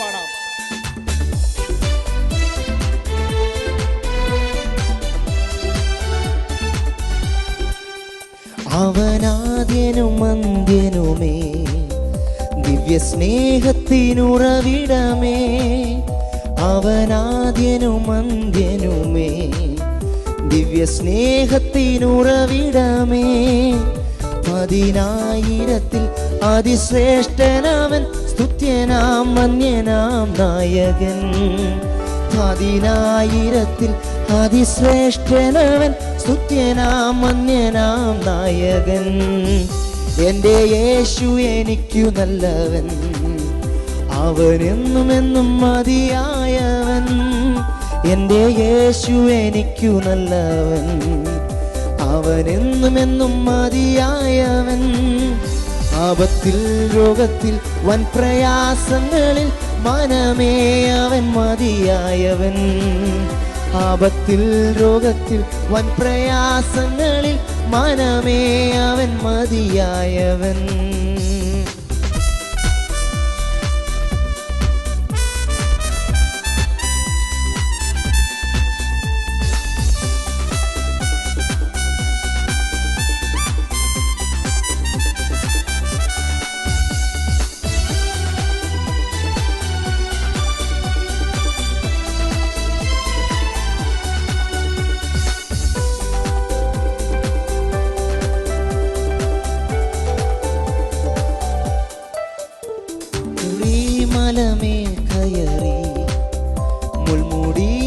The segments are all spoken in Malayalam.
പാടാം അവനാദ്യനും അന്ത്യനുമേ ദിവ്യ സ്നേഹത്തിനുറവിടമേ അവനാദ്യനും അന്ത്യനുമേ ദിവ്യ സ്നേഹത്തിനുറവിടമേ പതിനായിരത്തിൽ അതിശ്രേഷ്ഠനവൻ സ്തുത്യനാം മന്യനാം നായകൻ. പതിനായിരത്തിൽ അതിശ്രേഷ്ഠനവൻ സ്തുത്യനാം മന്യനാം നായകൻ. എന്റെ യേശു എനിക്കു നല്ലവൻ. അവനെന്നും എന്നും മതിയായവൻ. എന്റെ യേശു എനിക്കു നല്ലവൻ. അവനെന്നും എന്നും മതിയായവൻ. ആപത്തിൽ രോഗത്തിൽ വൻ പ്രയാസങ്ങളിൽ മനമേ അവൻ മതിയായവൻ. ആപത്തിൽ രോഗത്തിൽ വൻ പ്രയാസങ്ങളിൽ മനമേ അവൻ മതിയായവൻ.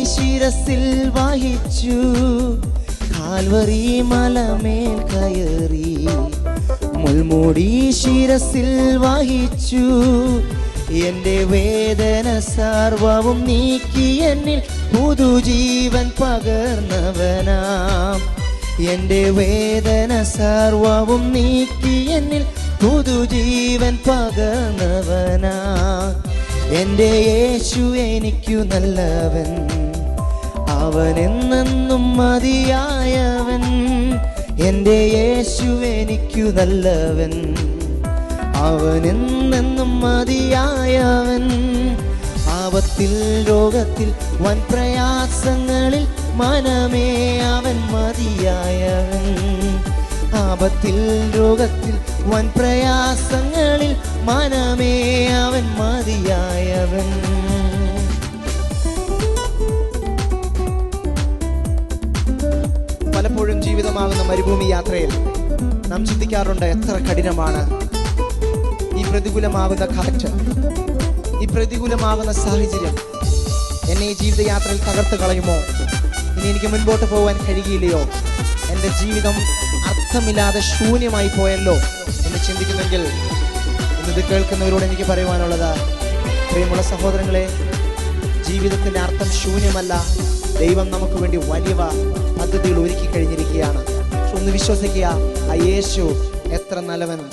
ശിരസിൽ വഹിച്ചു. കാൽവറി മലമേൽ കയറി. മുൾമൂടി ശിരസിൽ വഹിച്ചു. എന്റെ വേദന സർവവും നീക്കി എന്നിൽ പുതുജീവൻ പകർന്നവനാം. എന്റെ വേദന സർവവും നീക്കി എന്നിൽ പുതുജീവൻ പകർന്നവനാ. എന്റെ യേശു എനിക്കു നല്ലവൻ അവൻ എന്നെന്നും മതിയായവൻ. എന്റെ യേശു എനിക്കു നല്ലവൻ. അവൻ എന്നെന്നും മതിയായവൻ. ആപത്തിൽ രോഗത്തിൽ വൻ പ്രയാസങ്ങളിൽ മനമേ അവൻ മതിയായവൻ. ആപത്തിൽ രോഗത്തിൽ വൻ പ്രയാസങ്ങളിൽ മനമേ അവൻ മതിയായവൻ. ജീവിതമാകുന്ന മരുഭൂമി യാത്രയിൽ നാം ചിന്തിക്കാറുണ്ട് എത്ര കഠിനമാണ് ഈ പ്രതികൂലമാകുന്ന കാറ്റ് ഈ പ്രതികൂലമാകുന്ന സാഹചര്യം എന്നെ ഈ ജീവിതയാത്രയിൽ തകർത്ത് കളയുമോ? ഇനി എനിക്ക് മുൻപോട്ട് പോകാൻ കഴിയില്ലയോ എന്റെ ജീവിതം അർത്ഥമില്ലാതെ ശൂന്യമായി പോയല്ലോ എന്ന് ചിന്തിക്കുന്നെങ്കിൽ ഇന്നത് കേൾക്കുന്നവരോട് എനിക്ക് പറയുവാനുള്ളത് പ്രിയമുള്ള സഹോദരങ്ങളെ ജീവിതത്തിന്റെ അർത്ഥം ശൂന്യമല്ല. ദൈവം നമുക്ക് വേണ്ടി വലിയ പദ്ധതികൾ ഒരുക്കി കഴിഞ്ഞിരിക്കുകയാണ്. ഒന്ന് വിശ്വസിക്കുക. ആ യേശു എത്ര നല്ലവനും.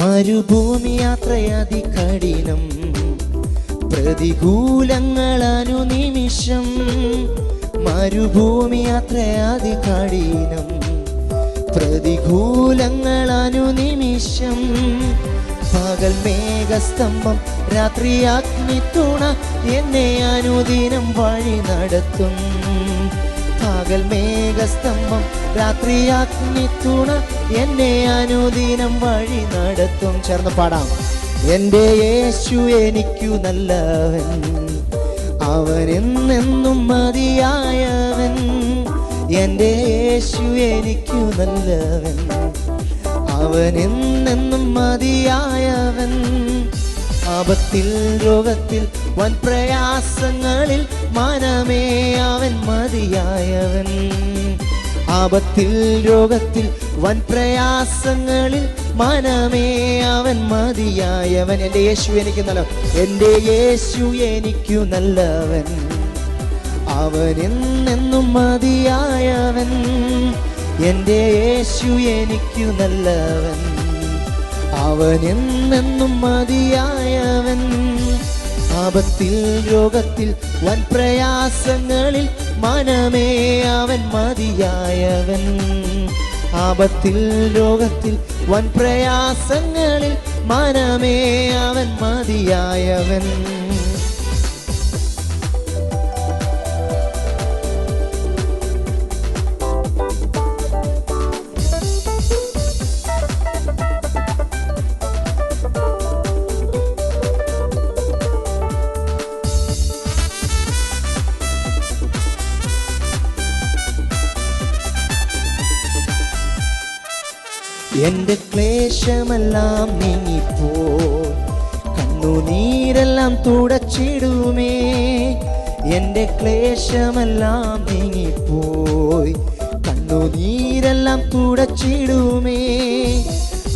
മരുഭൂമി യാത്ര കഠിനം പ്രതികൂലങ്ങൾ അനുനിമിഷം മരുഭൂമി യാത്ര കഠിനം പ്രതികൂലങ്ങൾ അനുനിമിഷം പകൽ മേഘസ്തംഭം രാത്രി അഗ്നിത്തുണ എന്നെ അനുദിനം വഴി നടത്തും. പകൽ മേഘസ്തംഭം രാത്രി അഗ്നിത്തുണ എന്നെ അനുദിനം വഴി നടത്തും. ചേർന്ന് പാടാം. എന്റെ യേശു എനിക്കു നല്ലവൻ. അവൻ എന്നെന്നും മതിയായവൻ. എന്റെ യേശു എനിക്കു നല്ലവൻ. അവൻ എന്നെന്നും മതിയായവൻ. ആപത്തിൽ രോഗത്തിൽ വൻ പ്രയാസങ്ങളിൽ മനമേ അവൻ മതിയായവൻ. ആപത്തിൽ രോഗത്തിൽ വൻ പ്രയാസങ്ങളിൽ മനമേ അവൻ മതിയായവൻ. എന്റെ യേശു എനിക്ക് നല്ലവൻ. എന്റെ യേശു എനിക്കു നല്ലവൻ. അവൻ എന്നെന്നും മതിയായവൻ. എന്റെ യേശു എനിക്കു നല്ലവൻ. അവൻ എന്നെന്നും മതിയായവൻ. ആപത്തിൽ രോഗത്തിൽ വൻ പ്രയാസങ്ങളിൽ മനമേ അവൻ മതിയായവൻ. ആപത്തിൽ രോഗത്തിൽ വൻ പ്രയാസങ്ങളിൽ മനമേ അവൻ മതിയായവൻ. എന്റെ ക്ലേശമെല്ലാം നീങ്ങിപ്പോ കണ്ണുനീരെല്ലാം തുടച്ചിടുമേ. എന്റെ ക്ലേശമെല്ലാം നീങ്ങിപ്പോയി. കണ്ണുനീരെല്ലാം തുടച്ചിടുമേ.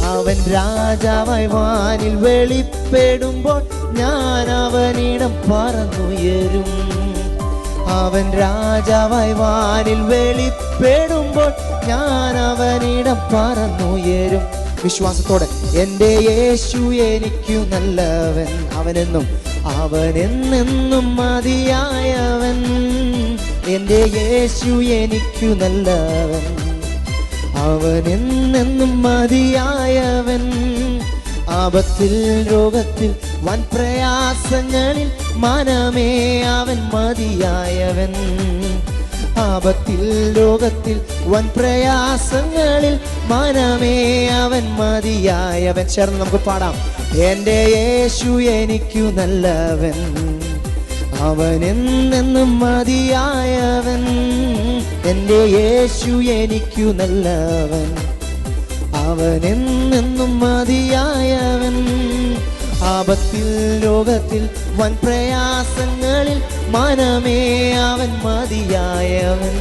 അവൻ രാജാവായി വാനിൽ വെളിപ്പെടുമ്പോൾ ഞാൻ അവനിടം പറന്നുയരും. അവൻ രാജാവായി വാനിൽ വെളിപ്പെടുമ്പോൾ ഞാൻ അവനിടം പറന്നുയരും. വിശ്വാസത്തോടെ എന്റെ യേശു എനിക്കു നല്ലവൻ. അവനെന്നും അവനെന്നെന്നും മതിയായവൻ. എന്റെ യേശു എനിക്കു നല്ലവൻ. അവനെന്നെന്നും മതിയായവൻ. ആപത്തിൽ രോഗത്തിൽ വൻ പ്രയാസങ്ങളിൽ മനമേ അവൻ മതിയായവൻ. ആപത്തിൽ ലോകത്തിൽ വൻ പ്രയാസങ്ങളിൽ മനമേ അവൻ മതിയായവൻ ചേർന്ന് നമുക്ക് പാടാം. എന്റെ യേശു എനിക്കു നല്ലവൻ അവൻ എന്നെന്നും മതിയായവൻ. എന്റെ യേശു എനിക്കു നല്ലവൻ അവൻ എന്നെന്നും മതിയായവൻ. ആപത്തിൽ ലോകത്തിൽ വൻ പ്രയാസങ്ങളിൽ മനമേ അവൻ മതിയായവൻ.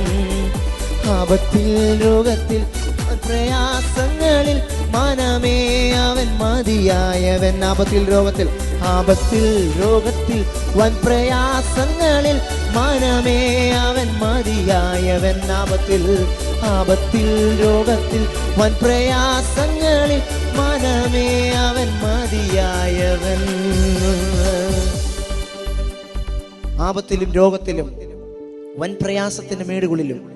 ആപത്തിൽ ലോകത്തിൽ പ്രയാസങ്ങളിൽ മനമേ അവൻ മതിയായവൻ. ആപത്തിൽ രോഗത്തിൽ ആപത്തിൽ രോഗത്തിൽ വൻ പ്രയാസങ്ങളിൽ മനമേ അവൻ മതിയായവൻ ആപത്തിൽ ആപത്തിൽ രോഗത്തിൽ വൻ പ്രയാസങ്ങളിൽ മനമേ അവൻ മതിയായവൻ. ആപത്തിലും രോഗത്തിലും വൻ പ്രയാസത്തിന്റെ മേടുകളിലും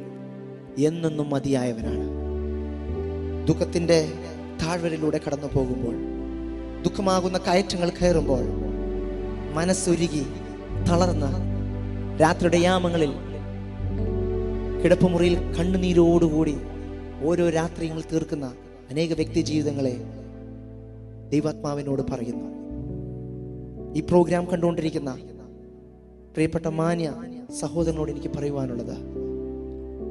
എന്നെന്നും മതിയായവനാണ്. ദുഃഖത്തിന്റെ താഴ്വരയിലൂടെ കടന്നു പോകുമ്പോൾ ദുഃഖമാകുന്ന കയറ്റങ്ങൾ കയറുമ്പോൾ മനസ്സൊരുകി തളർന്ന രാത്രിയുടെ യാമങ്ങളിൽ കിടപ്പുമുറിയിൽ കണ്ണുനീരോടുകൂടി ഓരോ രാത്രിയും തീർക്കുന്ന അനേക വ്യക്തി ജീവിതങ്ങളെ ദൈവാത്മാവിനോട് പറയുന്നു. ഈ പ്രോഗ്രാം കണ്ടുകൊണ്ടിരിക്കുന്ന പ്രിയപ്പെട്ട മാന്യ സഹോദരനോട് എനിക്ക് പറയുവാനുള്ളത്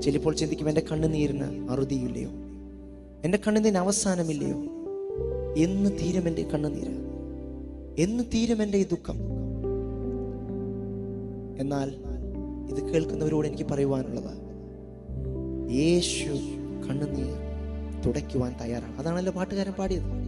ചിലപ്പോൾ ചിന്തിക്കും എന്റെ കണ്ണുനീരിന് അറുതിയില്ലയോ? എന്റെ കണ്ണുനീരിന് അവസാനമില്ലയോ? എന്ന് തീരും എന്റെ കണ്ണുനീര്? എന്ന് തീരും എന്റെ ഈ ദുഃഖം? എന്നാൽ ഇത് കേൾക്കുന്നവരോട് എനിക്ക് പറയുവാനുള്ളത് യേശു കണ്ണുനീർ തുടയ്ക്കുവാൻ തയ്യാറാണ്. അതാണല്ലോ പാട്ടുകാരൻ പാടിയത്.